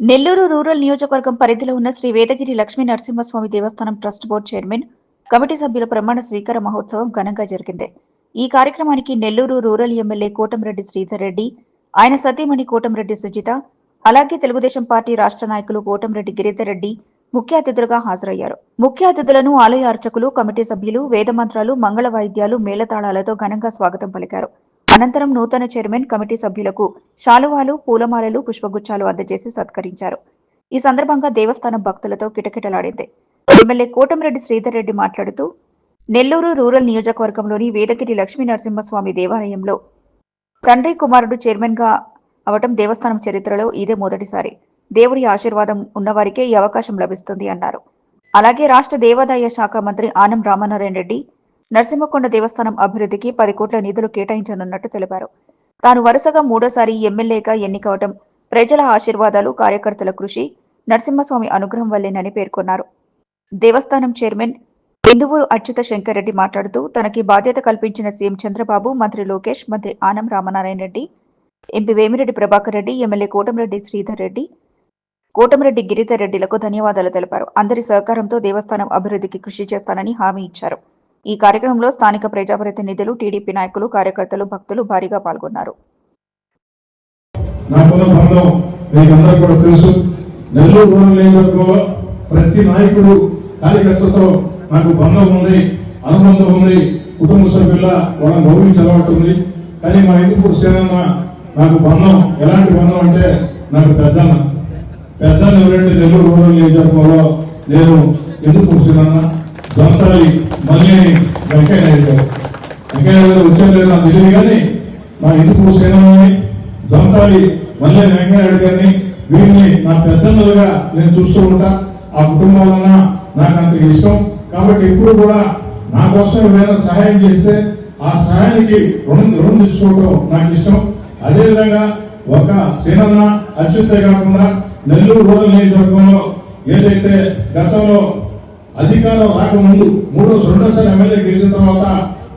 Nellore rural నియోజకవర్గం పరిధిలో ఉన్న శ్రీ వేదగిరి లక్ష్మీ నరసింహస్వామి దేవస్థానం ట్రస్ట్ బోర్డు చైర్మన్ కమిటీ సభ్యుల ప్రమాణ స్వీకార మహోత్సవం ఘనంగా జరిగింది. ఈ కార్యక్రమానికి నెల్లూరు రూరల్ ఎమ్మెల్యే కోటంరెడ్డి శ్రీధర్ రెడ్డి ఆయన సతీమణి కోటంరెడ్డి సుజిత అలాగే తెలుగుదేశం పార్టీ రాష్ట్ర నాయకులు కోటంరెడ్డి గిరిధర్ రెడ్డి ముఖ్య అతిథులుగా హాజరయ్యారు. ముఖ్య అతిథులను ఆలయ అర్చకులు కమిటీ సభ్యులు వేదమంత్రాలు మంగళ వాయిద్యాలు మేళతాళాలతో ఘనంగా స్వాగతం పలికారు. అనంతరం నూతన చైర్మన్ కమిటీ సభ్యులకు శాలువాలు పూలమాలలు పుష్పగుచ్చాలు అందజేసి సత్కరించారు. ఈ సందర్భంగా దేవస్థానం భక్తులతో కిటకిటలాడింది. ఎమ్మెల్యే కోటమిరెడ్డి శ్రీధర్ రెడ్డి మాట్లాడుతూ నెల్లూరు రూరల్ నియోజకవర్గంలోని వేదగిరి లక్ష్మీ నరసింహస్వామి దేవాలయంలో తండ్రి కుమారుడు చైర్మన్గా అవటం దేవస్థానం చరిత్రలో ఇదే మొదటిసారి. దేవుడి ఆశీర్వాదం ఉన్నవారికే ఈ అవకాశం లభిస్తుంది అన్నారు. అలాగే రాష్ట్ర దేవాదాయ శాఖ మంత్రి ఆనం రామనారాయణ రెడ్డి నరసింహకొండ దేవస్థానం అభివృద్ధికి పది కోట్ల నిధులు కేటాయించనున్నట్టు తెలిపారు. తాను వరుసగా మూడోసారి ఎమ్మెల్యేగా ఎన్నికవటం ప్రజల ఆశీర్వాదాలు కార్యకర్తల కృషి నరసింహస్వామి అనుగ్రహం వల్లేనని పేర్కొన్నారు. దేవస్థానం చైర్మన్ ఇందువూరు అచ్యుత శంకర్ రెడ్డి మాట్లాడుతూ తనకి బాధ్యత కల్పించిన సీఎం చంద్రబాబు మంత్రి లోకేష్ మంత్రి ఆనం రామనారాయణ రెడ్డి ఎంపీ వేమిరెడ్డి ప్రభాకర్ రెడ్డి ఎమ్మెల్యే కోటమిరెడ్డి శ్రీధర్ రెడ్డి కోటమిరెడ్డి గిరిధర్ రెడ్డిలకు ధన్యవాదాలు తెలిపారు. అందరి సహకారంతో దేవస్థానం అభివృద్ధికి కృషి చేస్తానని హామీ ఇచ్చారు. ఈ కార్యక్రమంలో స్థానిక ప్రజాప్రతినిధులు టీడీపీ నాయకులు కార్యకర్తలు భక్తులు భారీగా పాల్గొన్నారు. ప్రతి నాయకుడు కార్యకర్తతో నాకు బంధం ఉంది అనుబంధం ఉంది కుటుంబ సభ్యుల వాళ్ళని గౌరవించి అలవాటు కానీ మా ఇంటిపూర్ సేనన్న నాకు బంధం ఎలాంటి బంధం అంటే నాకు పెద్దన్న. పెద్దన్న ఎవరంటే నెల్లూరు రూరల్ నియోజకవర్గంలో నేను ఎందుకు సేనన్న? దొంతాలి మళ్ళీ వెంకయ్య నాయుడు గారు. వెంకయ్య గారు వచ్చారు లేదు నాకు తెలియదు కానీ మా ఇంటిపూర్ సేనని దొంతాలి మళ్ళీ వెంకయ్యనాయుడు గారిని వీరిని నా పెద్దన్నలుగా నేను చూస్తూ ఉంటా. ఆ కుటుంబాలన్నా నాకు అంత ఇష్టం. కాబట్టి ఇప్పుడు కూడా నా కోసం ఏమైనా సహాయం చేస్తే ఆ సహాయానికి రుణం రుణం తీసుకోవడం నాకు ఇష్టం. అదేవిధంగా ఒక సేనన్న అచ్యుతే కాకుండా నెల్లూరు రూరల్ నియోజకవర్గంలో ఏదైతే గతంలో అధికారం రాకముందు మూడో రెండోసారి ఎమ్మెల్యే గెలిచిన తర్వాత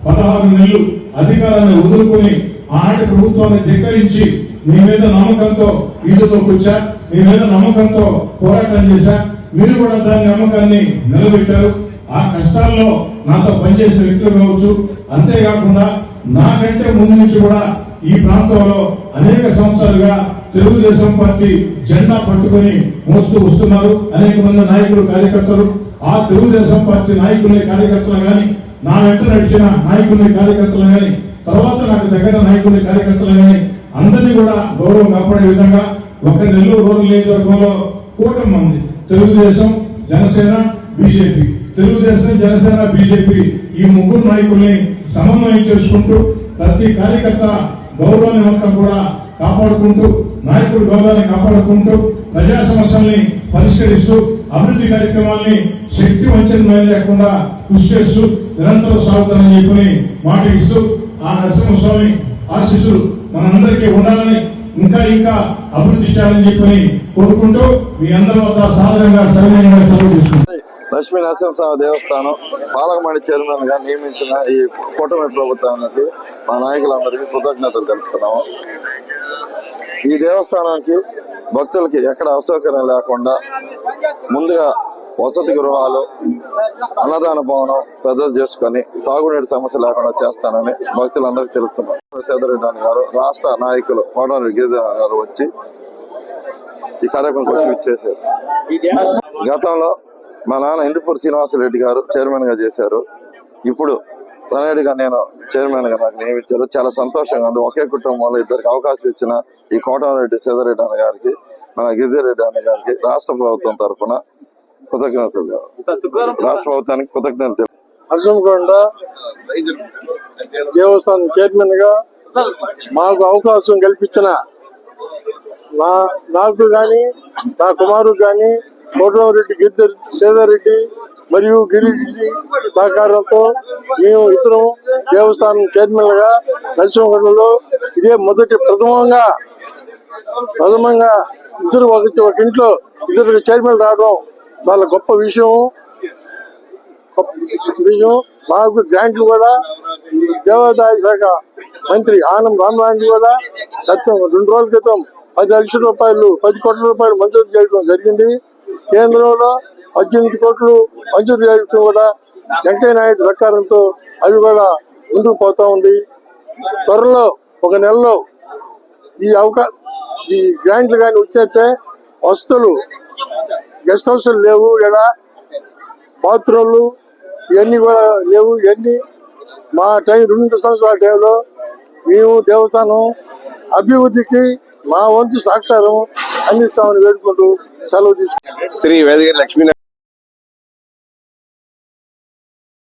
పదహారు నెలలు అధికారాన్ని వదులుకొని ఆనాటి ప్రభుత్వాన్ని ధిక్కరించి మీ మీద నమ్మకంతో ఈదులోకి వచ్చా మీ మీద నమ్మకంతో పోరాటం చేశా. మీరు కూడా దాని నమ్మకాన్ని నిలబెట్టారు. ఆ కష్టాల్లో నాతో పనిచేసిన వ్యక్తులు కావచ్చు. అంతేకాకుండా నాకంటే ముందు నుంచి కూడా ఈ ప్రాంతంలో అనేక సంవత్సరాలుగా తెలుగుదేశం పార్టీ జెండా పట్టుకొని మోస్తూ వస్తున్నారు. అనేక మంది నాయకులు కార్యకర్తలు. ఆ తెలుగుదేశం పార్టీ నాయకుల్ని కార్యకర్తలు గాని నా వెంట నడిచిన నాయకుల్ని కార్యకర్తలు గాని తర్వాత నాకు దగ్గర నాయకుల్ని కార్యకర్తలు గాని అందరినీ కూడా గౌరవం కాపాడే విధంగా ఒక నెల్లూరు రూరల్ నియోజకవర్గంలో కూటమి ఉంది. తెలుగుదేశం జనసేన బీజేపీ. తెలుగుదేశం జనసేన బీజేపీ ఈ ముగ్గురు నాయకుల్ని సమన్వయం చేసుకుంటూ ప్రతి కార్యకర్త గౌరవాన్ని మొత్తం కూడా కాపాడుకుంటూ నాయకుడి గౌరవాన్ని కాపాడుకుంటూ ప్రజా సమస్యల్ని పరిష్కరిస్తూ అభివృద్ధి కార్యక్రమాల్ని శక్తి వంచన లేకుండా కృషి చేస్తూ నిరంతరం సాగుతానని చెప్పని మాట ఇస్తూ ఆ నరసింహస్వామి ఆశీస్సులు మనందరికీ ఉండాలని ఇంకా ఇంకా అభివృద్ధి చేయాలని చెప్పని కోరుకుంటూ మీ అందరి వద్ద సాధారణంగా సరైన సెలవు తీసుకుంటాం లక్ష్మీ నరసింహస్వామి దేవస్థానం పాలకమండలి చైర్మన్గా నియమించిన ఈ కూటమి ప్రభుత్వానికి మా నాయకులందరికీ కృతజ్ఞతలు తెలుపుతున్నాము. ఈ దేవస్థానానికి భక్తులకి ఎక్కడ అసౌకర్యం లేకుండా ముందుగా వసతి గృహాలు అన్నదాన భవనం పెద్దది చేసుకొని తాగునీటి సమస్య లేకుండా చేస్తానని భక్తులందరికీ తెలుపుతున్నాం. సేదరెడ్డి గారు రాష్ట్ర నాయకులు కోటమిరెడ్డి గిరిధర్ గారు వచ్చి ఈ కార్యక్రమం వచ్చి ఇచ్చేసారు గతంలో మా నాన్న ఇందుపూర్ శ్రీనివాసరెడ్డి గారు చైర్మన్గా చేశారు. ఇప్పుడు తనయుడిగా నేను చైర్మన్గా నాకు నియమించారు. చాలా సంతోషంగా ఉంది. ఒకే కుటుంబంలో ఇద్దరికి అవకాశం ఇచ్చిన ఈ కోటమరెడ్డి సీతారెడ్డి అన్న గారికి మన గిరిజరెడ్డి అన్న గారికి రాష్ట్ర ప్రభుత్వం తరఫున కృతజ్ఞతలు. రాష్ట్ర ప్రభుత్వానికి కృతజ్ఞతలు హర్షంకొండ దేవస్థానం చైర్మన్గా మాకు అవకాశం కల్పించిన నా నాకు కానీ నా కుమారుడు కానీ కోటమరెడ్డి గిరిధర్ సేదారెడ్డి మరియు గిరిరెడ్డి సహకారంతో మేము ఇద్దరం దేవస్థానం చైర్మన్లుగా గా ఇదే మొదటి ప్రథమంగా ప్రథమంగా ఇద్దరు ఒక ఒక ఇంట్లో ఇద్దరు చైర్మన్ రావడం చాలా గొప్ప విషయం. విషయం. మాకు గ్రాంట్లు కూడా దేవాదాయ శాఖ మంత్రి ఆనం రామరాజు కూడా గతం రెండు రోజుల క్రితం పది లక్షల రూపాయలు పది కోట్ల రూపాయలు మంజూరు చేయడం జరిగింది. కేంద్రంలో పద్దెనిమిది కోట్లు మంజూరు చేయడం కూడా వెంకయ్య నాయుడు సహకారంతో అది కూడా ముందుకు పోతా ఉంది. త్వరలో ఒక నెలలో ఈ అవకా ఈ గ్రాంట్లు కానీ వచ్చేస్తే వస్తువులు గెస్ట్ హౌస్లు లేవు ఇక్కడ బాత్రూమ్లు ఇవన్నీ కూడా లేవు. ఇవన్నీ మా టైం రెండు సంవత్సరాల టైంలో మేము దేవస్థానం అభివృద్ధికి మా వంతు సహకారం అందిస్తామని వేడుకుంటూ సెలవు తీసుకుంటాం శ్రీ వేదగిరి లక్ష్మీ